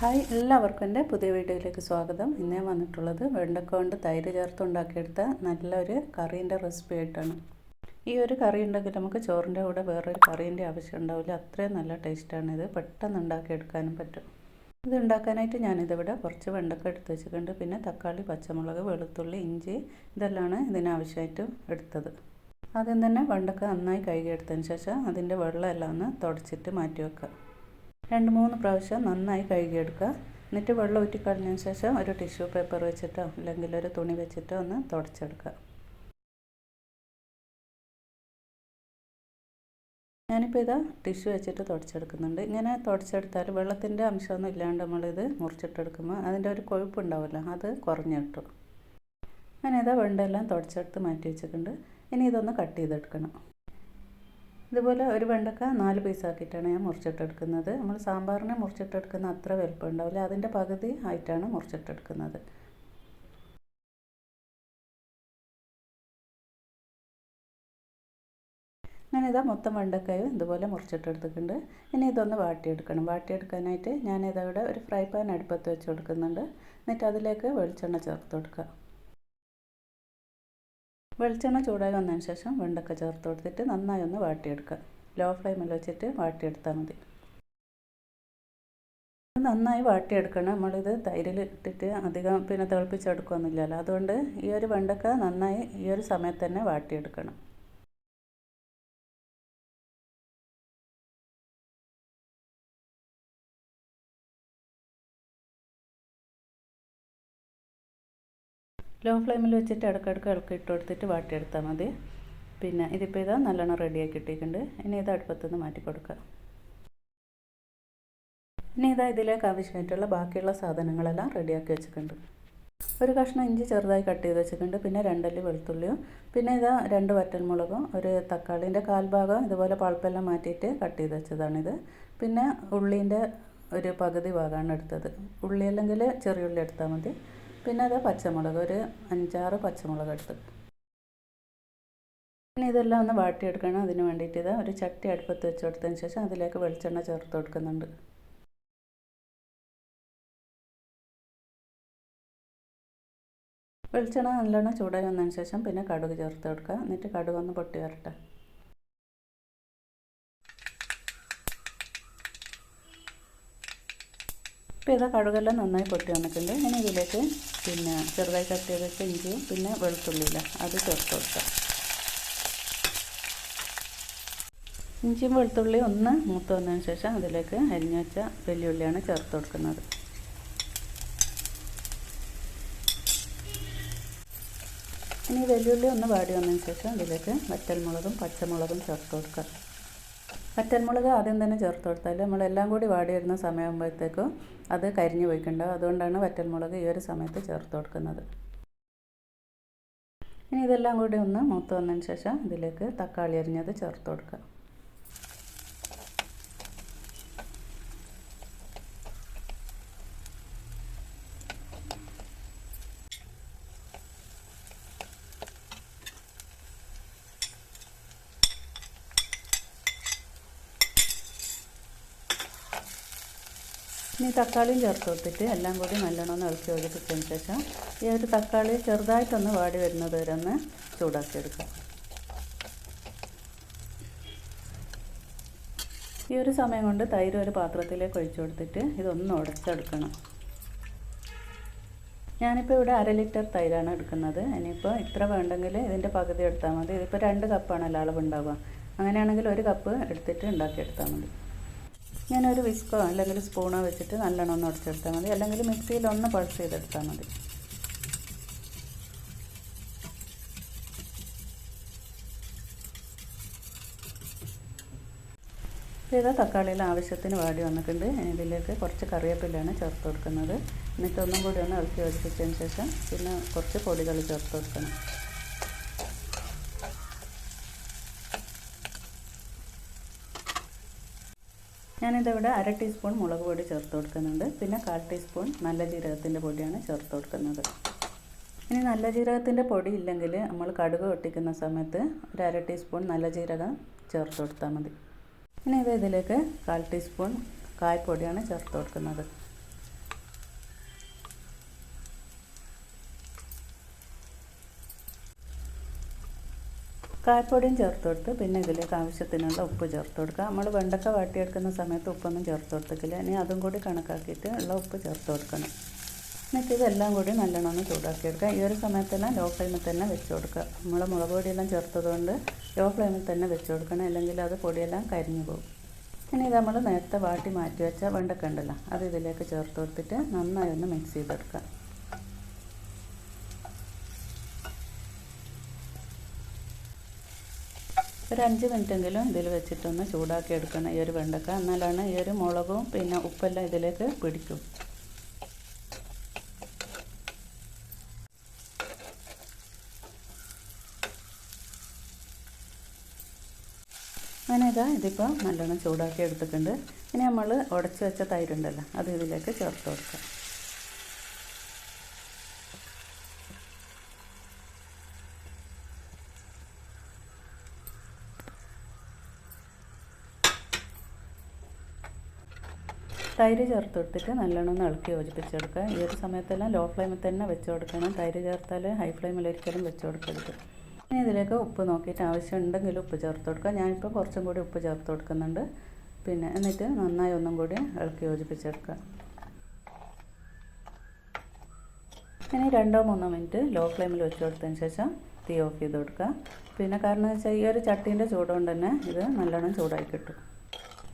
Hi എല്ലാവർക്കും എന്റെ പുതിയ വീഡിയോയിലേക്ക് സ്വാഗതം. ഇന്ന് വന്നിട്ടുള്ളത് വെണ്ടക്ക കൊണ്ട് തൈര് ചേർത്ത് ഉണ്ടാക്കിയെടുത്ത നല്ലൊരു കറീന്റെ റെസിപ്പി ആയിട്ടാണ്. ഈ ഒരു കറി ഉണ്ടെങ്കിൽ നമുക്ക് ചോറിന്റെ കൂടെ വേറൊരു കറീന്റെ ആവശ്യം ഉണ്ടാവില്ല. അത്രയും നല്ല ടേസ്റ്റാണ് ഇത്. പെട്ടെന്ന് ഉണ്ടാക്കിയെടുക്കാനും പറ്റും. ഇത് ഉണ്ടാക്കാനായിട്ട് ഞാനിതിവിടെ കുറച്ച് വെണ്ടക്ക എടുത്ത് വെച്ചിട്ടുണ്ട്. പിന്നെ തക്കാളി പച്ചമുളക് വെളുത്തുള്ളി ഇഞ്ചി ഇതെല്ലാമാണ് ഇതിനാവശ്യമായിട്ട് എടുത്തത്. ആദ്യം തന്നെ വെണ്ടക്ക നന്നായി കഴുകിയെടുത്തതിന് ശേഷം അതിന്റെ വെള്ളമെല്ലാം ഒന്ന് തുടച്ചിട്ട് മാറ്റി വെക്കുക. രണ്ട് മൂന്ന് പ്രാവശ്യം നന്നായി കഴുകിയെടുക്കുക എന്നിട്ട് വെള്ളം ഊറ്റിക്കളഞ്ഞതിന് ശേഷം ഒരു ടിഷ്യൂ പേപ്പർ വെച്ചിട്ടോ അല്ലെങ്കിൽ ഒരു തുണി വെച്ചിട്ടോ ഒന്ന് തുടച്ചെടുക്കുക. ഞാനിപ്പോൾ ഇതാ ടിഷ്യൂ വെച്ചിട്ട് തുടച്ചെടുക്കുന്നുണ്ട്. ഇങ്ങനെ തുടച്ചെടുത്താൽ വെള്ളത്തിന്റെ അംശമൊന്നും ഇല്ലാണ്ട് നമ്മളിത് മുറിച്ചിട്ടെടുക്കുമ്പോൾ അതിന്റെ ഒരു കൊഴുപ്പുണ്ടാവുമല്ലോ അത് കുറഞ്ഞു കിട്ടും. അങ്ങനെ ഇതാ വെണ്ടെല്ലാം തുടച്ചെടുത്ത് മാറ്റി വെച്ചിട്ടുണ്ട്. ഇനി ഇതൊന്ന് കട്ട് ചെയ്തെടുക്കണം. ഇതുപോലെ ഒരു വെണ്ടക്ക നാല് പീസാക്കിയിട്ടാണ് ഞാൻ മുറിച്ചിട്ടെടുക്കുന്നത്. നമ്മൾ സാമ്പാറിനെ മുറിച്ചിട്ടെടുക്കുന്ന അത്ര വലുപ്പം ഉണ്ടാവില്ല അതിന്റെ പകുതി ആയിട്ടാണ് മുറിച്ചിട്ടെടുക്കുന്നത്. ഞാനിതാ മൊത്തം വെണ്ടക്കായും ഇതുപോലെ മുറിച്ചിട്ടെടുത്തിട്ടുണ്ട്. ഇനി ഇതൊന്ന് വാട്ടിയെടുക്കണം. വാട്ടിയെടുക്കാനായിട്ട് ഞാനിതവിടെ ഒരു ഫ്രൈ പാൻ അടുപ്പത്ത് വെച്ച് കൊടുക്കുന്നുണ്ട്. എന്നിട്ട് അതിലേക്ക് വെളിച്ചെണ്ണ ചേർത്ത് കൊടുക്കുക. വെളിച്ചെണ്ണ ചൂടായി വന്നതിന് ശേഷം വെണ്ടക്ക ചേർത്ത് കൊടുത്തിട്ട് നന്നായി ഒന്ന് വാട്ടിയെടുക്കുക. ലോ ഫ്ലെയിമിൽ വെച്ചിട്ട് വാട്ടിയെടുത്താൽ മതി. നന്നായി വാട്ടിയെടുക്കണം. നമ്മളിത് തൈരിൽ ഇട്ടിട്ട് അധികം പിന്നെ തിളപ്പിച്ചെടുക്കുകയൊന്നുമില്ലല്ലോ അതുകൊണ്ട് ഈ ഒരു വെണ്ടക്ക നന്നായി ഈ ഒരു സമയത്ത് തന്നെ വാട്ടിയെടുക്കണം. ലോ ഫ്ലെയിമിൽ വെച്ചിട്ട് ഇടക്കിടക്ക് ഇളക്കി ഇട്ട് കൊടുത്തിട്ട് വാട്ടിയെടുത്താൽ മതി. പിന്നെ ഇതിപ്പോൾ ഇതാ നല്ലോണം റെഡിയാക്കി ഇട്ടിട്ടുണ്ട്. ഇനി ഇത് അടുപ്പത്തുനിന്ന് മാറ്റി കൊടുക്കുക. ഇനി ഇതാ ഇതിലേക്ക് ആവശ്യമായിട്ടുള്ള ബാക്കിയുള്ള സാധനങ്ങളെല്ലാം റെഡിയാക്കി വെച്ചിട്ടുണ്ട്. ഒരു കഷ്ണം ഇഞ്ചി ചെറുതായി കട്ട് ചെയ്ത് വെച്ചിട്ടുണ്ട്. പിന്നെ രണ്ടല്ലി വെളുത്തുള്ളിയും. പിന്നെ ഇതാ രണ്ട് വറ്റൽമുളകും ഒരു തക്കാളിന്റെ കാൽഭാഗം ഇതുപോലെ പൾപ്പെല്ലാം മാറ്റിയിട്ട് കട്ട് ചെയ്ത് വെച്ചതാണിത്. പിന്നെ ഉള്ളീന്റെ ഒരു പകുതി ഭാഗമാണ് എടുത്തത്. ഉള്ളി അല്ലെങ്കിൽ ചെറിയ ഉള്ളി എടുത്താൽ മതി. പിന്നെ അത് പച്ചമുളക് ഒരു അഞ്ചാറ് പച്ചമുളക് എടുത്ത്. പിന്നെ ഇതെല്ലാം ഒന്ന് വാട്ടിയെടുക്കണം. അതിന് വേണ്ടിയിട്ട് ഇത് ഒരു ചട്ടി അടുപ്പത്ത് വെച്ച് കൊടുത്തതിന് ശേഷം അതിലേക്ക് വെളിച്ചെണ്ണ ചേർത്ത് കൊടുക്കുന്നുണ്ട്. വെളിച്ചെണ്ണ നല്ലോണം ചൂടായി വന്നതിന് ശേഷം പിന്നെ കടുക് ചേർത്ത് കൊടുക്കുക. എന്നിട്ട് കടുക് ഒന്ന് പൊട്ടി വരട്ടെ. ഇപ്പോൾ ഇതാ കടുകെല്ലാം നന്നായി പൊട്ടി വന്നിട്ടുണ്ട്. ഇനി ഇതിലേക്ക് പിന്നെ ചെറുതായി കട്ട് ചെയ്തിട്ട് ഇഞ്ചിയും പിന്നെ വെളുത്തുള്ളിയില്ല അത് ചേർത്ത് കൊടുക്കാം. ഇഞ്ചിയും വെളുത്തുള്ളിയും ഒന്ന് മൂത്ത് വന്നതിന് ശേഷം അതിലേക്ക് അരിഞ്ഞു വെച്ച വെല്ലുള്ളിയാണ് ചേർത്ത് കൊടുക്കുന്നത്. ഇനി വെല്ലുള്ളി ഒന്ന് വാടി വന്നതിന് ശേഷം അതിലേക്ക് വറ്റൽമുളകും പച്ചമുളകും ചേർത്ത് കൊടുക്കുക വറ്റൽമുളക് ആദ്യം തന്നെ ചേർത്ത് കൊടുത്താൽ നമ്മളെല്ലാം കൂടി വാടി വരുന്ന സമയമാകുമ്പോഴത്തേക്കും അത് കരിഞ്ഞു പോയിക്കുണ്ടാവും. അതുകൊണ്ടാണ് വറ്റൽമുളക് ഈ ഒരു സമയത്ത് ചേർത്ത് കൊടുക്കുന്നത്. ഇനി ഇതെല്ലാം കൂടി ഒന്ന് മൂത്ത് വന്നതിന് ശേഷം ഇതിലേക്ക് തക്കാളി അരിഞ്ഞത് ചേർത്ത് കൊടുക്കുക. ഇനി തക്കാളിയും ചേർത്ത് കൊടുത്തിട്ട് എല്ലാം കൂടി നല്ലോണം ഇളക്കി യോജിപ്പിച്ചതിന് ശേഷം ഈ ഒരു തക്കാളി ചെറുതായിട്ടൊന്ന് വാടി വരുന്നത് വരെ ഒന്ന് ചൂടാക്കി എടുക്കാം ഈ ഒരു സമയം കൊണ്ട് തൈര് ഒരു പാത്രത്തിലേക്ക് ഒഴിച്ചു കൊടുത്തിട്ട് ഇതൊന്ന് ഉടച്ചെടുക്കണം. ഞാനിപ്പോൾ ഇവിടെ അര ലിറ്റർ തൈരാണ് എടുക്കുന്നത്. ഇനിയിപ്പോൾ ഇത്ര വേണ്ടെങ്കിൽ ഇതിന്റെ പകുതി എടുത്താൽ മതി. ഇതിപ്പോൾ രണ്ട് കപ്പാണല്ലോ അളവുണ്ടാവുക. അങ്ങനെയാണെങ്കിൽ ഒരു കപ്പ് എടുത്തിട്ട് ഉണ്ടാക്കിയെടുത്താൽ മതി. ഞാനൊരു വിസ്കോ അല്ലെങ്കിൽ സ്പൂണോ വെച്ചിട്ട് നല്ലോണം ഒന്ന് ഉടച്ചെടുത്താൽ മതി. അല്ലെങ്കിൽ മിക്സിയിൽ ഒന്ന് പൾസ് ചെയ്തെടുത്താൽ മതി. ഇതാ തക്കാളിയിൽ ആവശ്യത്തിന് വാടി വന്നിട്ടുണ്ട്. ഇതിലേക്ക് കുറച്ച് കറിവേപ്പിലാണ് ചേർത്ത് കൊടുക്കുന്നത്. എന്നിട്ട് ഒന്നും കൂടി ഒന്ന് ഇളക്കി ഒഴിപ്പിച്ചതിന് ശേഷം പിന്നെ കുറച്ച് പൊടികൾ ചേർത്ത് കൊടുക്കണം. ഞാനിതിവിടെ അര ടീസ്പൂൺ മുളക് പൊടി ചേർത്ത് കൊടുക്കുന്നുണ്ട്. പിന്നെ കാൽ ടീസ്പൂൺ നല്ല ജീരകത്തിന്റെ പൊടിയാണ് ചേർത്ത് കൊടുക്കുന്നത്. ഇനി നല്ല ജീരകത്തിന്റെ പൊടി ഇല്ലെങ്കിൽ നമ്മൾ കടുക് ഒട്ടിക്കുന്ന സമയത്ത് ഒരു അര ടീസ്പൂൺ നല്ല ജീരകം ചേർത്ത് കൊടുത്താൽ മതി. ഇനി ഇത് ഇതിലേക്ക് കാൽ ടീസ്പൂൺ കായ്പൊടിയാണ് ചേർത്ത് കൊടുക്കുന്നത്. കായപ്പൊടിയും ചേർത്ത് കൊടുത്ത് പിന്നെ ഇതിലേക്ക് ആവശ്യത്തിനുള്ള ഉപ്പ് ചേർത്ത് കൊടുക്കുക. നമ്മൾ വെണ്ടക്ക വാട്ടിയെടുക്കുന്ന സമയത്ത് ഉപ്പൊന്നും ചേർത്ത് കൊടുത്തിട്ടില്ല. ഇനി അതും കൂടി കണക്കാക്കിയിട്ട് ഉള്ള ഉപ്പ് ചേർത്ത് കൊടുക്കണം. എന്നിട്ട് ഇതെല്ലാം കൂടി നല്ലോണം ചൂടാക്കി എടുക്കുക. ഈ ഒരു സമയത്തെല്ലാം ലോ ഫ്ലെയിമിൽ തന്നെ വെച്ച് കൊടുക്കുക. നമ്മൾ മുളക് പൊടിയെല്ലാം ചേർത്തതുകൊണ്ട് ലോ ഫ്ലെയിമിൽ തന്നെ വെച്ച് കൊടുക്കണം. അല്ലെങ്കിൽ അത് പൊടിയെല്ലാം കരിഞ്ഞു പോകും. ഇനി ഇത് നമ്മൾ നേരത്തെ വാട്ടി മാറ്റി വെച്ച വെണ്ടക്ക ഉണ്ടല്ലോ അത് ഇതിലേക്ക് ചേർത്ത് കൊടുത്തിട്ട് നന്നായി ഒന്ന് മിക്സ് ചെയ്തെടുക്കുക. ഒരു അഞ്ച് മിനിറ്റെങ്കിലും ഇതിൽ വെച്ചിട്ടൊന്ന് ചൂടാക്കി എടുക്കണം ഈ ഒരു വെണ്ടക്ക. എന്നാലാണ് ഈ ഒരു മുളകും പിന്നെ ഉപ്പെല്ലാം ഇതിലേക്ക് പിടിക്കും. അങ്ങനെ ഇതാ ഇതിപ്പോൾ നല്ലോണം ചൂടാക്കി എടുത്തിട്ടുണ്ട്. ഇനി നമ്മൾ ഉടച്ചു വെച്ച തൈരുണ്ടല്ലോ അത് ഇതിലേക്ക് ചേർത്ത് കൊടുക്കാം. തൈര് ചേർത്ത് കൊടുത്തിട്ട് നല്ലോണം ഒന്ന് ഇളക്കി യോജിപ്പിച്ചെടുക്കുക ഈ ഒരു സമയത്തെല്ലാം ലോ ഫ്ലെയിമിൽ തന്നെ വെച്ച് കൊടുക്കണം. തൈര് ചേർത്താൽ ഹൈ ഫ്ലെയിമിൽ ഒരിക്കലും വെച്ച് കൊടുക്കരുത്. ഇനി ഇതിലേക്ക് ഉപ്പ് നോക്കിയിട്ട് ആവശ്യമുണ്ടെങ്കിൽ ഉപ്പ് ചേർത്ത് കൊടുക്കുക. ഞാനിപ്പോൾ കുറച്ചും കൂടി ഉപ്പ് ചേർത്ത് കൊടുക്കുന്നുണ്ട്. പിന്നെ എന്നിട്ട് നന്നായി ഒന്നും കൂടി ഇളക്കി യോജിപ്പിച്ചെടുക്കുക. ഇനി രണ്ടോ മൂന്നോ മിനിറ്റ് ലോ ഫ്ലെയിമിൽ വെച്ച് കൊടുത്തതിന് ശേഷം തീ ഓഫ് ചെയ്ത് കൊടുക്കുക. പിന്നെ കാരണം വെച്ചാൽ ഈ ഒരു ചട്ടീന്റെ ചൂടുകൊണ്ട് തന്നെ ഇത് നല്ലോണം ചൂടായി കിട്ടും.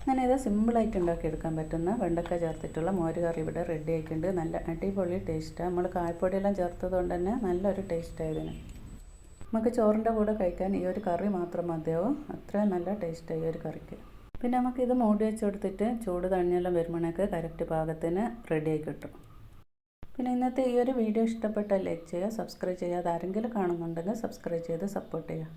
അങ്ങനെ ഇത് സിമ്പിളായിട്ട് ഉണ്ടാക്കിയെടുക്കാൻ പറ്റുന്ന വെണ്ടക്ക ചേർത്തിട്ടുള്ള മോര് കറി ഇവിടെ റെഡി ആയിട്ടുണ്ട്. നല്ല അടിപൊളി ടേസ്റ്റാണ് നമ്മൾ കായ്പൊടിയെല്ലാം ചേർത്തത് കൊണ്ട് തന്നെ നല്ലൊരു ടേസ്റ്റായതിന് നമുക്ക് ചോറിന്റെ കൂടെ കഴിക്കാൻ ഈ ഒരു കറി മാത്രം മതിയാവും. അത്രയും നല്ല ടേസ്റ്റായി ഈ ഒരു കറിക്ക്. പിന്നെ നമുക്കിത് മൂടി വെച്ച് കൊടുത്തിട്ട് ചൂട് തണിഞ്ഞെല്ലാം വരുമ്പോഴേക്ക് കറക്റ്റ് പാകത്തിന് റെഡിയായി കിട്ടും. പിന്നെ ഇന്നത്തെ ഈ ഒരു വീഡിയോ ഇഷ്ടപ്പെട്ടാൽ ലൈക്ക് ചെയ്യുക സബ്സ്ക്രൈബ് ചെയ്യാതെ ആരെങ്കിലും കാണുന്നുണ്ടെങ്കിൽ സബ്സ്ക്രൈബ് ചെയ്ത് സപ്പോർട്ട് ചെയ്യുക.